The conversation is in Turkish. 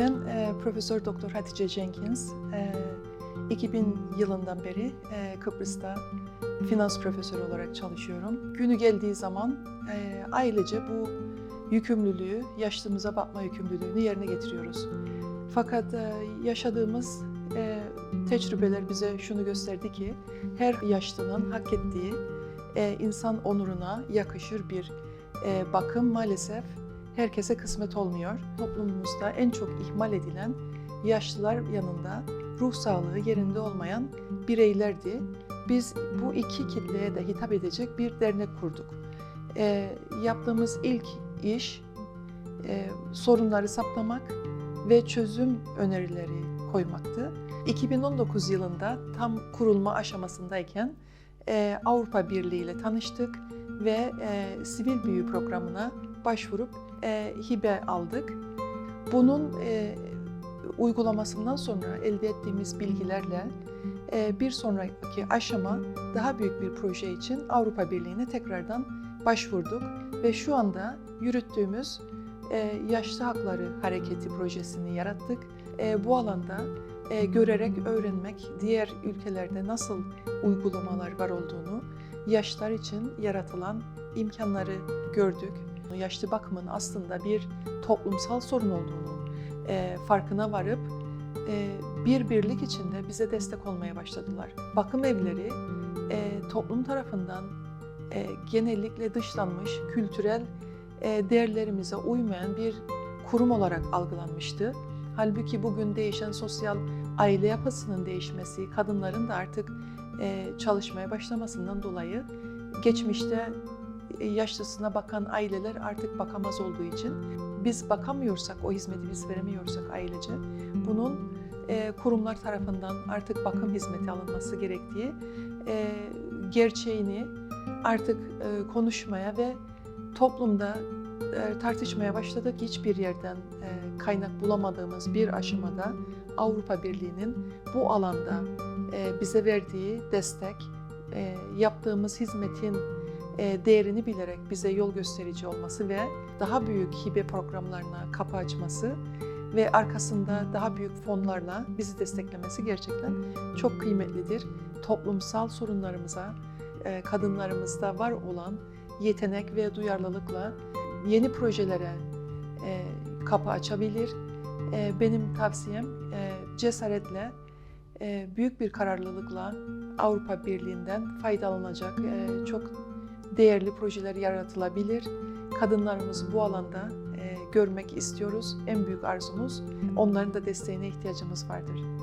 Ben e, Profesör Doktor Hatice Jenkins. E, 2000 yılından beri e, Kıbrıs'ta finans profesörü olarak çalışıyorum. Günü geldiği zaman e, ailece bu yükümlülüğü, yaşlımıza bakma yükümlülüğünü yerine getiriyoruz. Fakat e, yaşadığımız e, tecrübeler bize şunu gösterdi ki her yaşlının hak ettiği e, insan onuruna yakışır bir e, bakım maalesef herkese kısmet olmuyor. Toplumumuzda en çok ihmal edilen yaşlılar yanında ruh sağlığı yerinde olmayan bireylerdi. Biz bu iki kitleye de hitap edecek bir dernek kurduk. E, yaptığımız ilk iş e, sorunları saptamak ve çözüm önerileri koymaktı. 2019 yılında tam kurulma aşamasındayken e, Avrupa Birliği ile tanıştık ve e, sivil büyü programına başvurup e, hibe aldık. Bunun e, uygulamasından sonra elde ettiğimiz bilgilerle e, bir sonraki aşama daha büyük bir proje için Avrupa Birliği'ne tekrardan başvurduk ve şu anda yürüttüğümüz e, Yaşlı Hakları Hareketi projesini yarattık. E, bu alanda e, görerek öğrenmek, diğer ülkelerde nasıl uygulamalar var olduğunu, yaşlar için yaratılan imkanları gördük. Yaşlı bakımın aslında bir toplumsal sorun olduğunu e, farkına varıp e, bir birlik içinde bize destek olmaya başladılar. Bakım evleri e, toplum tarafından e, genellikle dışlanmış, kültürel e, değerlerimize uymayan bir kurum olarak algılanmıştı. Halbuki bugün değişen sosyal aile yapısının değişmesi, kadınların da artık e, çalışmaya başlamasından dolayı geçmişte yaşlısına bakan aileler artık bakamaz olduğu için biz bakamıyorsak, o hizmeti biz veremiyorsak ailece bunun e, kurumlar tarafından artık bakım hizmeti alınması gerektiği e, gerçeğini artık e, konuşmaya ve toplumda e, tartışmaya başladık. Hiçbir yerden e, kaynak bulamadığımız bir aşamada Avrupa Birliği'nin bu alanda e, bize verdiği destek, e, yaptığımız hizmetin e, değerini bilerek bize yol gösterici olması ve daha büyük hibe programlarına kapı açması ve arkasında daha büyük fonlarla bizi desteklemesi gerçekten çok kıymetlidir. Toplumsal sorunlarımıza, e, kadınlarımızda var olan yetenek ve duyarlılıkla yeni projelere e, kapı açabilir. E, benim tavsiyem e, cesaretle, e, büyük bir kararlılıkla Avrupa Birliği'nden faydalanacak e, çok değerli projeler yaratılabilir. Kadınlarımızı bu alanda e, görmek istiyoruz. En büyük arzumuz onların da desteğine ihtiyacımız vardır.